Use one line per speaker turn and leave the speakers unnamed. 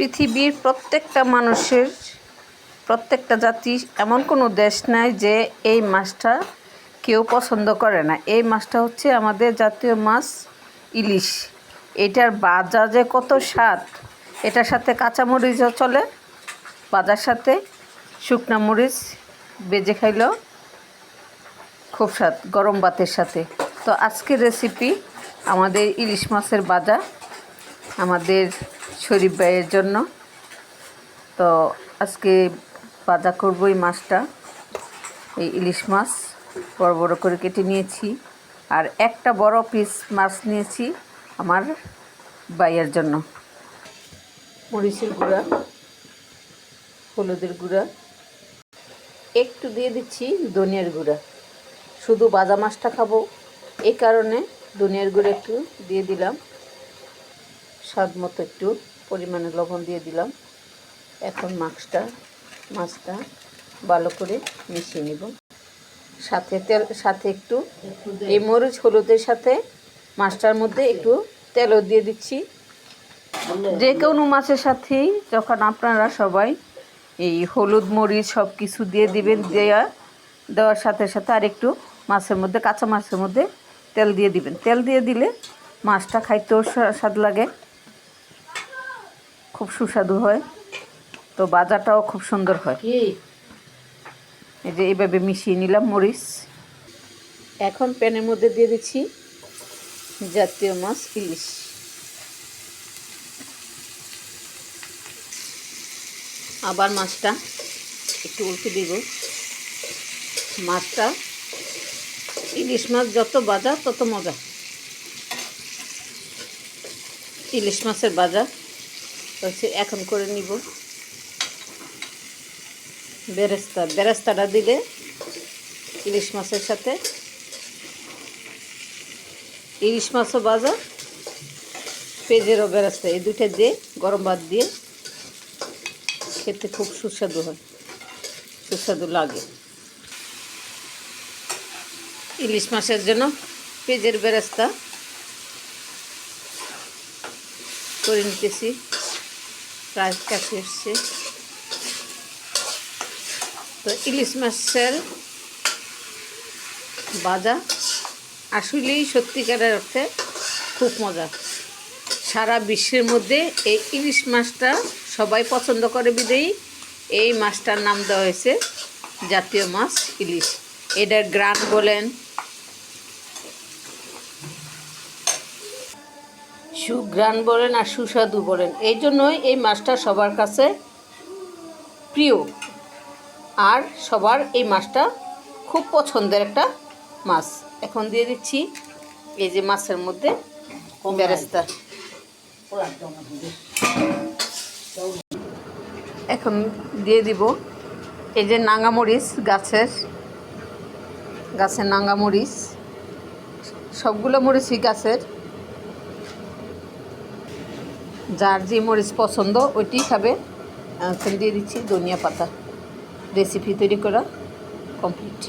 পৃথিবীর প্রত্যেকটা মানুষের, প্রত্যেকটা জাতি এমন কোনো দেশ নাই যে এই মাছটা কেউ পছন্দ করে না। এই মাছটা হচ্ছে আমাদের জাতীয় মাছ ইলিশ। এটার বাজা যে কত স্বাদ? এটার সাথে কাঁচামরিচও চলে, বাজার সাথে শুকনা মরিচ বেজে খাইলেও খুব স্বাদ, গরম ভাতের সাথে। তো আজকের রেসিপি আমাদের ইলিশ মাছের বাজা আমাদের শরীফ ভাইয়ের জন্য। তো আজকে বাজা করব এই মাছটা। এই ইলিশ মাছ, বড় বড় করে কেটে নিয়েছি। আর একটা বড় পিস মাছ নিয়েছি আমার ভাইয়ের জন্য। মরিচের গুঁড়া, হলুদের গুঁড়া, একটু দিয়ে দিচ্ছি ধনিয়ার গুঁড়া। শুধু বাজা মাছটা খাব। এই কারণে ধনিয়ার গুঁড়া একটু দিয়ে দিলাম। স্বাদ মতো একটু। পরিমাণে লবণ দিয়ে দিলাম। এখন মাছটা মাছটা ভালো করে মিশিয়ে নিব। সাথে তেল, সাথে একটু এই মরিচ, হলুদের সাথে মাছটার মধ্যে একটু তেলও দিয়ে দিচ্ছি। যে কোনো মাছের সাথেই যখন আপনারা সবাই এই হলুদ, মরিচ সব কিছু দিয়ে দিবেন দেওয়া দেওয়ার সাথে সাথে আর একটু মাছের মধ্যে, কাঁচা মাছের মধ্যে তেল দিয়ে দিবেন। তেল দিয়ে দিলে মাছটা খাইতেও স্বা- স্বাদ লাগে। খুব সুস্বাদু হয়। তো বাজাটাও খুব সুন্দর হয়। এই যে এইভাবে মিশিয়ে নিলাম মরিচ। এখন প্যানের মধ্যে দিয়ে দিচ্ছি জাতীয় মাছ ইলিশ। আবার মাছটা একটু উল্টে দিব। মাছটা ইলিশ মাছ যত বাজা তত মজা। ইলিশ মাছের বাজা হচ্ছে এখন করে নিব। বেরেস্তা, বেরেস্তাটা দিলে ইলিশ মাছের সাথে। ইলিশ মাছও বাজা পেঁয়াজেরও বেরেস্তা, এই দুইটা দিয়ে গরম ভাত দিয়ে খেতে খুব সুস্বাদু হয়, সুস্বাদু লাগে। ইলিশ মাছের জন্য পেঁয়াজের বেরেস্তা করে নিতেছি। প্রায় কাছে এসছে। তো ইলিশ মাছের বাজা আসলেই সত্যিকারের অর্থে খুব মজা। সারা বিশ্বের মধ্যে এই ইলিশ মাছটা সবাই পছন্দ করে বিদেই। এই মাছটার নাম দেওয়া হয়েছে জাতীয় মাছ ইলিশ। এটার গ্রান বলেন সুগ্রান বলেন আর সুস্বাদু বলেন। এই জন্যই এই মাছটা সবার কাছে প্রিয়। আর সবার এই মাছটা খুব পছন্দের একটা মাছ। এখন দিয়ে দিচ্ছি এই যে মাছের মধ্যে বেরেস্তা এখন দিয়ে দিব এই যে নাঙ্গামরিচ গাছের গাছের নাঙ্গামরিচ। সবগুলো মরিচই গাছের। যার যে মরিচ পছন্দ ওইটি খাবে। দিয়ে দিচ্ছি ধনিয়া পাতা। রেসিপি তৈরি করা কমপ্লিট